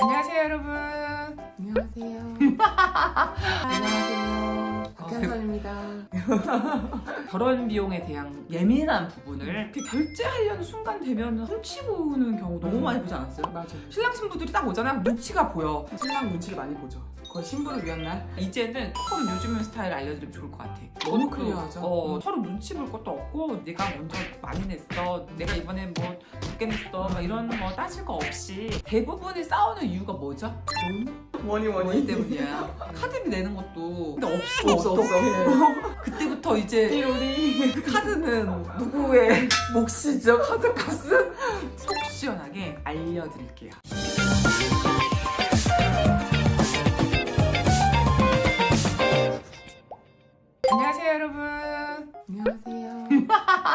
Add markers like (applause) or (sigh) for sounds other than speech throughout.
안녕하세요 여러분. 안녕하세요. (laughs) 안녕하세요. 박현선입니다. (laughs) 결혼 비용에 대한 예민한 부분을 이렇게 결제하려는 순간 되면 훔치 보는 경우 너무 많이 보지 않았어요? 맞아요. 신랑 신부들이 딱 오잖아요. 눈치가 보여. 신랑 눈치를 많이 보죠. 거의 신부를 위한 날. 이제는 조금 요즘 스타일 알려드리면 좋을 것 같아. 너무 그, 클리어하죠? 어, 음. 서로 눈치 볼 것도 없고 내가 먼저 많이 냈어. 내가 이번에 뭐 적게 냈어. 막 이런 거 따질 거 없이 대부분이 싸우는 이유가 뭐죠? 돈? 원이 머니 때문이야. 카드비 내는 것도 근데 없어. 없어 없어. (laughs) 그때부터 이제 띠로리. 카드는 누구의 (laughs) 몫이죠? 카드 값은 속 시원하게 알려드릴게요.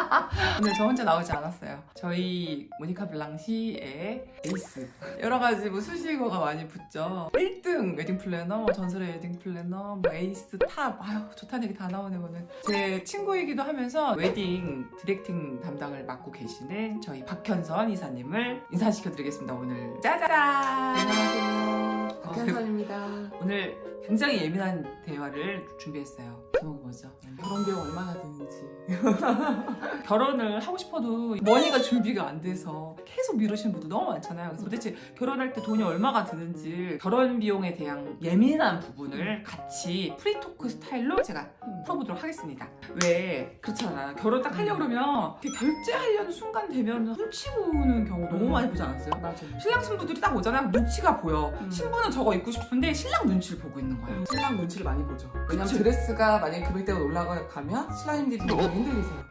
(laughs) 오늘 저 혼자 나오지 않았어요. 저희 모니카 블랑시의 에이스. 여러 가지 뭐 수식어가 많이 붙죠. 1등 웨딩 플래너, 뭐 전설의 웨딩 플래너, 뭐 에이스 탑. 아유 좋다는 얘기 다 나오네 오늘. 제 친구이기도 하면서 웨딩 디렉팅 담당을 맡고 계시는 저희 박현선 이사님을 인사시켜드리겠습니다 오늘. 짜잔. 안녕하세요. 박현선입니다. 오늘 굉장히 예민한 대화를 준비했어요. 제목이 뭐죠? 결혼 비용 얼마나 드는지. (laughs) 결혼을 하고 싶어도 머니가 준비가 안 돼서 계속 미루시는 분들 너무 많잖아요. 그래서 도대체 결혼할 때 돈이 얼마가 드는지 결혼 비용에 대한 예민한 부분을 같이 프리토크 스타일로 제가 음. 풀어보도록 하겠습니다. 왜 그렇잖아. 결혼 딱 하려고 그러면 이렇게 결제하려는 순간 되면 훔치 보는 경우 너무 많이 보지 않았어요? 맞아요. 신랑 신부들이 딱 오잖아요. 눈치가 보여. 음. 신부는 저거 입고 싶은데 신랑 눈치를 보고 있는 거야. 음, 신랑 눈치를 많이 보죠. 왜냐면. 드레스가 만약에 금액대가 올라가면 신랑님들이 굉장히 흔들리세요.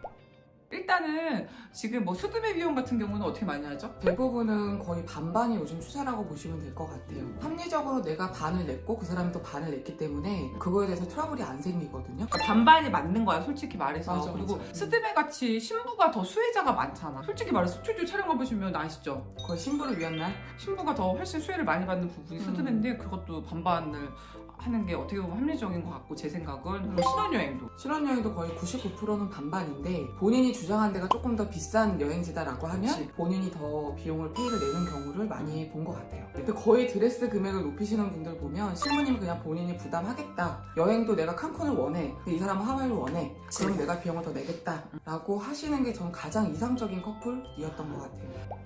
일단은 지금 뭐 수두배 비용 같은 경우는 어떻게 많이 하죠? 대부분은 거의 반반이 요즘 추세라고 보시면 될 것 같아요. 합리적으로 내가 반을 냈고 그 사람이 또 반을 냈기 때문에 그거에 대해서 트러블이 안 생기거든요. 그러니까 반반이 맞는 거야 솔직히 말해서 맞아, 그리고 맞아. 스드메 같이 신부가 더 수혜자가 많잖아 솔직히 말해서 스튜디오 촬영해 보시면 아시죠 거의 신부를 위한 날. 신부가 더 훨씬 수혜를 많이 받는 부분이 음. 스드메인데 그것도 반반을 하는 게 어떻게 보면 합리적인 것 같고 제 생각은 음. 그리고 신혼여행도 신혼여행도 거의 99%는 반반인데 본인이 주장한 데가 조금 더 비싼 여행지다라고 하면 그치. 본인이 더 비용을 페이를 내는 경우를 많이 본 것 같아요. 근데 거의 드레스 금액을 높이시는 분들 보면 신부님 그냥 본인이 부담하겠다. 여행도 내가 칸쿤을 원해. 이 사람은 하와이를 원해. 그럼 내가 비용을 더 내겠다라고 하시는 게 저는 가장 이상적인 커플이었던 것 같아요.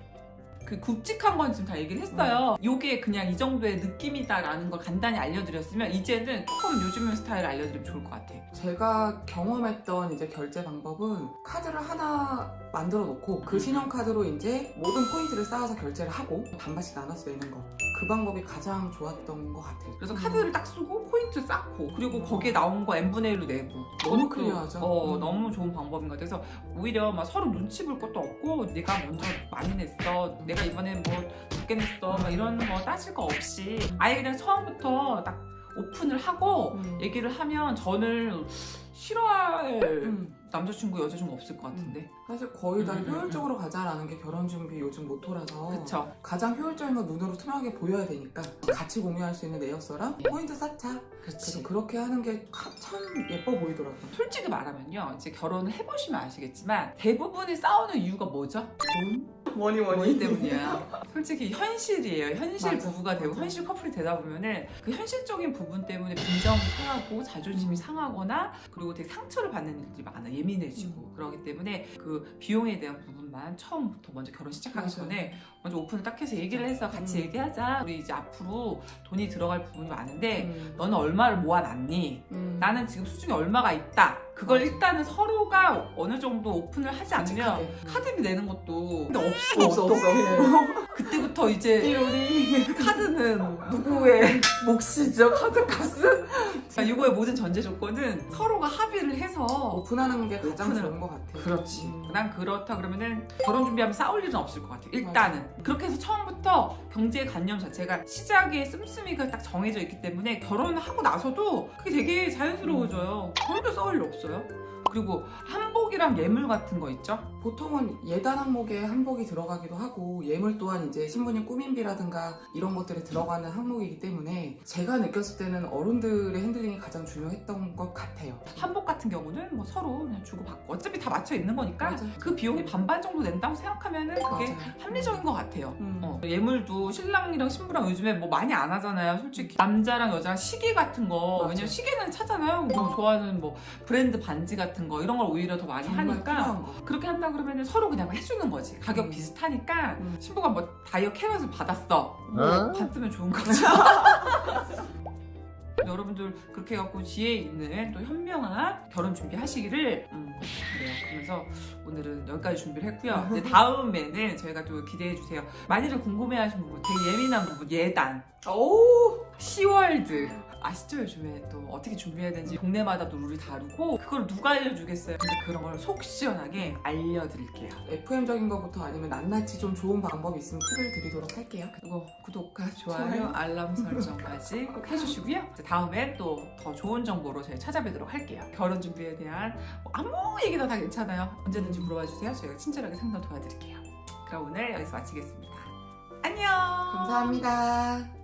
그 굵직한 건 지금 다 얘기를 했어요 요게 그냥 이 정도의 느낌이다라는 걸 간단히 알려드렸으면 이제는 조금 요즘 스타일 알려드리면 좋을 것 같아 제가 경험했던 이제 결제 방법은 카드를 하나 만들어 놓고 그 음. 신용카드로 이제 모든 포인트를 쌓아서 결제를 하고 반반씩 나눠서 내는 거. 그 방법이 가장 좋았던 것 같아요. 그래서 음. 카드를 딱 쓰고 포인트 쌓고 그리고 거기에 나온 거 n분의 1로 내고 너무 클리어하죠? 어 음. 너무 좋은 방법인 것 같아서 오히려 막 서로 눈치 볼 것도 없고 내가 먼저 많이 냈어 내가 이번에 뭐 적게 냈어 막 이런 거 따질 거 없이 아예 그냥 처음부터 딱 오픈을 하고 음. 얘기를 하면 저는 싫어할 음. 남자친구 여자친구 없을 것 같은데 사실 거의 다 음, 음, 효율적으로 가자라는 게 결혼 준비 요즘 모토라서 그쵸 가장 효율적인 건 눈으로 투명하게 보여야 되니까 같이 공유할 수 있는 내역서랑 예. 포인트 쌓자. 그래서 그렇게 하는 게 참 예뻐 보이더라고요. 솔직히 말하면요 이제 결혼을 해보시면 아시겠지만 대부분이 싸우는 이유가 뭐죠? 돈? 머니 머니 때문이야. 솔직히 현실이에요. 현실 맞아. 부부가 되고 맞아. 현실 커플이 되다 보면은 그 현실적인 부분 때문에 빈정이 상하고 자존심이 음. 상하거나 그리고 되게 상처를 받는 일들이 많아 예민해지고 음. 그러기 때문에 그 비용에 대한 부분만 처음부터 먼저 결혼 시작하기 맞아요. 전에 먼저 오픈을 딱 해서 얘기를 해서 같이 음. 얘기하자. 우리 이제 앞으로 돈이 들어갈 부분이 많은데 음. 너는 얼마를 모아놨니? 음. 나는 지금 수중에 얼마가 있다. 그걸 맞아. 일단은 서로가 어느 정도 오픈을 하지 않으면 솔직하게. 카드비 내는 것도 근데 없어 없어 없어. (laughs) 그때부터 이제 띠로리. 카드는 (laughs) 누구의 몫이죠 카드 값은 (laughs) 그러니까 이거의 모든 전제 조건은 서로가 합의를 해서 오픈하는 게 가장 오픈을- 좋은 것 같아요. 그렇지 음. 난 그렇다 그러면은 결혼 준비하면 싸울 일은 없을 것 같아 일단은 그렇게 해서 처음부터 경제 관념 자체가 시작에 씀씀이가 딱 정해져 있기 때문에 결혼을 하고 나서도 그게 되게 자연스러워져요 그런데 싸울 일 없어 요. 그리고 한복 한복이랑 예물 같은 거 있죠? 보통은 예단 항목에 한복이 들어가기도 하고 예물 또한 이제 신부님 꾸민비라든가 이런 것들에 들어가는 항목이기 때문에 제가 느꼈을 때는 어른들의 핸들링이 가장 중요했던 것 같아요. 한복 같은 경우는 뭐 서로 그냥 주고받고 어차피 다 맞춰 입는 거니까 맞아. 그 비용이 반반 정도 낸다고 생각하면은 그게 맞아요. 합리적인 것 같아요. 음. 어, 예물도 신랑이랑 신부랑 요즘에 뭐 많이 안 하잖아요. 솔직히 남자랑 여자랑 시계 같은 거 맞아. 왜냐면 시계는 차잖아요. 그리고 좋아하는 뭐 브랜드 반지 같은 거 이런 걸 오히려 더 많이 정말 하니까. 그렇게 한다 그러면 서로 그냥 해주는 거지. 가격 음. 비슷하니까 음. 신부가 뭐 다이어 캐럿을 받았어. 뭐 어? 받으면 좋은 거지. (laughs) (laughs) 여러분들 그렇게 해갖고 지혜 있는 또 현명한 결혼 준비하시기를 음, 그래요. 그러면서 오늘은 여기까지 준비를 했고요. 이제 다음에는 저희가 또 기대해 주세요. 많이들 궁금해하시는 부분, 되게 예민한 부분, 예단, 오! 시월드 아시죠? 요즘에 또 어떻게 준비해야 되는지 동네마다 또 룰이 다르고 그걸 누가 알려주겠어요? 근데 그런 걸 속 시원하게 알려드릴게요. FM적인 것부터 아니면 낱낱이 좀 좋은 방법이 있으면 팁을 드리도록 할게요. 그리고 구독과 좋아요, 좋아요. 알람 설정까지 (laughs) 꼭 해주시고요. 이제 다음엔 또 더 좋은 정보로 저희 찾아뵈도록 할게요. 결혼 준비에 대한 뭐 아무 얘기나 다 괜찮아요. 언제든지 물어봐 주세요. 저희가 친절하게 상담 도와드릴게요. 그럼 오늘 여기서 마치겠습니다. 안녕. 감사합니다.